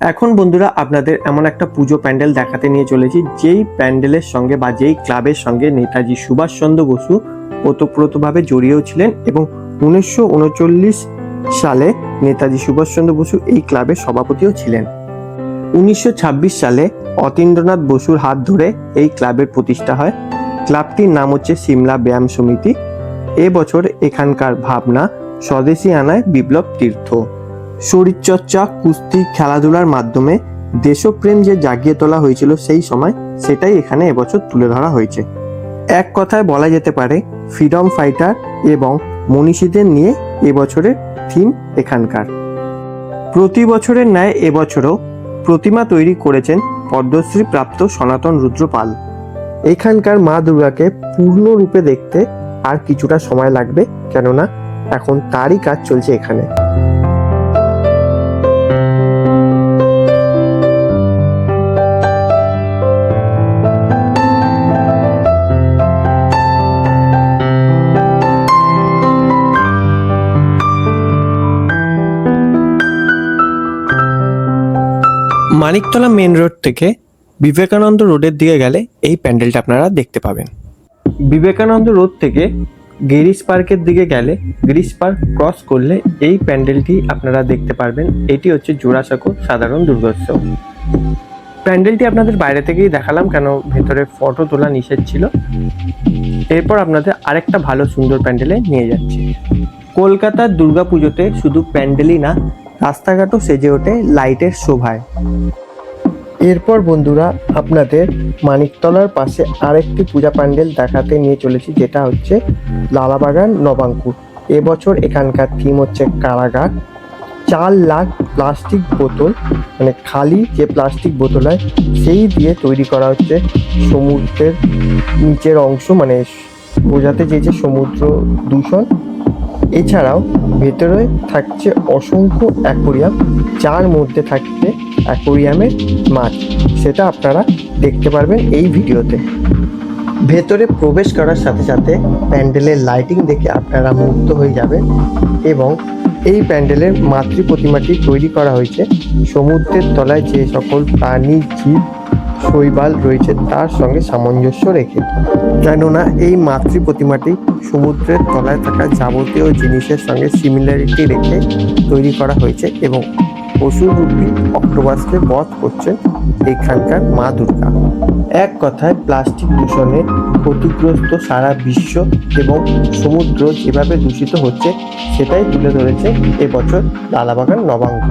এখন বন্ধুরা আপনাদের এমন একটা পুজো প্যান্ডেল দেখাতে নিয়ে চলেছি, যেই প্যান্ডেলের সঙ্গে বা যেই ক্লাবের সঙ্গে নেতাজি সুভাষচন্দ্র বসু ওতপ্রোতভাবে জড়িয়েও ছিলেন এবং উনিশশো উনচল্লিশ সালে নেতাজি সুভাষচন্দ্র বসু এই ক্লাবের সভাপতিও ছিলেন। উনিশশো ছাব্বিশ সালে অতীন্দ্রনাথ বসুর হাত ধরে এই ক্লাবের প্রতিষ্ঠা হয়। ক্লাবটির নাম হচ্ছে সিমলা ব্যায়াম সমিতি। এবছর এখানকার ভাবনা স্বদেশী আনায় বিপ্লব তীর্থ। শরীরচর্চা, কুস্তি, খেলাধুলার মাধ্যমে দেশপ্রেম যে জাগিয়ে তোলা হয়েছিল সেই সময়, সেটাই এখানে এবছর তুলে ধরা হয়েছে। এক কথায় বলা যেতে পারে, ফ্রিডম ফাইটার এবং মনীষীদের নিয়ে এবছরের থিম এখানকার। প্রতি বছরের ন্যায় এবছরও প্রতিমা তৈরি করেছেন পদ্মশ্রী প্রাপ্ত সনাতন রুদ্রপাল এখানকার মা দুর্গাকে পূর্ণরূপে দেখতে আর কিছুটা সময় লাগবে, কেননা এখন তারই কাজ চলছে এখানে। মানিকতলা মেন রোড থেকে বিবেকানন্দ রোডের দিকে গেলে এই প্যান্ডেলটা আপনারা দেখতে পাবেন। বিবেকানন্দ রোড থেকে গিরিশ পার্কের দিকে গেলে গিরিশ পার্ক ক্রস করলে এই প্যান্ডেলটি আপনারা দেখতে পারবেন। এটি হচ্ছে জোড়াসাঁকো সাধারণ দুর্গোৎসব। প্যান্ডেলটি আপনাদের বাইরে থেকেই দেখালাম কেন ভেতরে ফটো তোলা নিষেধ ছিল। এরপর আপনাদের আরেকটা ভালো সুন্দর প্যান্ডেলে নিয়ে যাচ্ছি। কলকাতার দুর্গাপুজোতে শুধু প্যান্ডেলই না রাস্তাঘাটও সেজে ওঠে লাইটের শোভায়। এরপর বন্ধুরা আপনাদের মানিকতলার পাশে আরেকটি পূজা প্যান্ডেল দেখাতে নিয়ে চলেছি, যেটা হচ্ছে লালাবাগান নবাঙ্কুর। এবছর এখানকার থিম হচ্ছে কারাগার। চার লাখ প্লাস্টিক বোতল মানে খালি যে প্লাস্টিক বোতল হয়, সেই দিয়ে তৈরি করা হচ্ছে সমুদ্রের নিচের অংশ মানে বোঝাতে চেয়েছে সমুদ্র দূষণ এছাড়াও ভেতরে থাকছে অসংখ্য অ্যাকোরিয়াম, যার মধ্যে থাকছে অ্যাকোরিয়ামের মাছ। সেটা আপনারা দেখতে পারবেন এই ভিডিওতে। ভেতরে প্রবেশ করার সাথে সাথে প্যান্ডেলের লাইটিং দেখে আপনারা মুগ্ধ হয়ে যাবেন এবং এই প্যান্ডেলের মাতৃ প্রতিমাটি তৈরি করা হয়েছে। সমুদ্রের তলায় যে সকল প্রাণী, জীব শৈবাল রয়েছে তার সঙ্গে সামঞ্জস্য রেখে। কেননা এই মাতৃ প্রতিমাটি সমুদ্রের তলায় থাকা যাবতীয় জিনিসের সঙ্গে সিমিলারিটি রেখে তৈরি করা হয়েছে এবং পশুরূপী অক্টোপাসকে বধ করছেন এখানকার মা দুর্গা। এক কথায় প্লাস্টিক দূষণে ক্ষতিগ্রস্ত সারা বিশ্ব এবং সমুদ্র যেভাবে দূষিত হচ্ছে, সেটাই তুলে ধরেছে এবছর লালাবাগান নবাঙ্গ।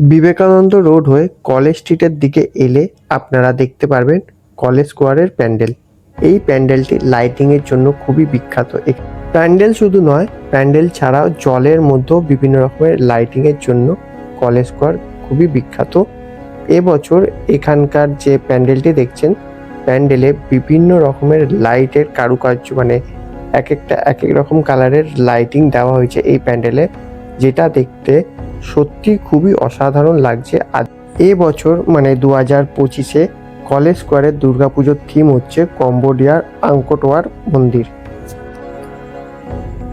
বিবেকানন্দ রোড হয়ে কলেজ স্ট্রিটের দিকে এলে আপনারা দেখতে পারবেন কলেজ স্কোয়ারের প্যান্ডেল। এই প্যান্ডেলটি লাইটিংয়ের জন্য খুবই বিখ্যাত। প্যান্ডেল শুধু নয়, প্যান্ডেল ছাড়াও জলের মধ্যেও বিভিন্ন রকমের লাইটিংয়ের জন্য কলেজ স্কোয়ার খুবই বিখ্যাত। এবছর এখানকার যে প্যান্ডেলটি দেখছেন, প্যান্ডেলে বিভিন্ন রকমের লাইটের কারুকার্য মানে এক একটা এক এক রকম কালারের লাইটিং দেওয়া হয়েছে এই প্যান্ডেলে, যেটা দেখতে সত্যি খুবই অসাধারণ লাগছে আর এ বছর মানে দু হাজার পঁচিশে, কলেজ স্কোয়ারের দুর্গাপুজোর থিম হচ্ছে কম্বোডিয়ার আঙ্কোটোয়ার মন্দির।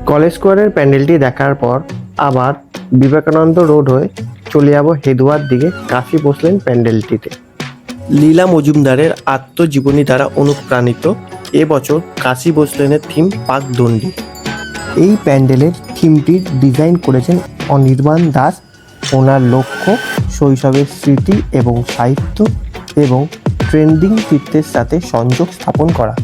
কলেজ স্কোয়ারের প্যান্ডেলটি দেখার পর আবার বিবেকানন্দ রোড হয়ে চলে যাব হেদুয়ার দিকে কাশি বসলেন প্যান্ডেলটিতে। লীলা মজুমদারের আত্মজীবনী দ্বারা অনুপ্রাণিত এবছর কাশি বসলেনের থিম পাকদণ্ডী এই প্যান্ডেলের থিমটির ডিজাইন করেছেন অনির্বাণ দাস, ওনার লক্ষ্য শৈশবের স্মৃতি এবং সাহিত্য এবং ট্রেন্ডিং চিত্রের সাথে সংযোগ স্থাপন করা।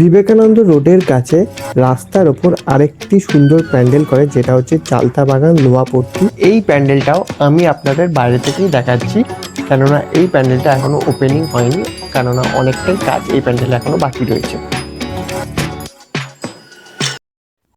বিবেকানন্দ রোডের কাছে রাস্তার ওপর আরেকটি সুন্দর প্যান্ডেল করে, যেটা হচ্ছে চালতা বাগান লোহাপট্টি। এই প্যান্ডেলটাও আমি আপনাদের বাইরে থেকেই দেখাচ্ছি, কেননা এই প্যান্ডেলটা এখনও ওপেনিং হয়নি, কেননা অনেকটাই কাজ এই প্যান্ডেল এখনও বাকি রয়েছে।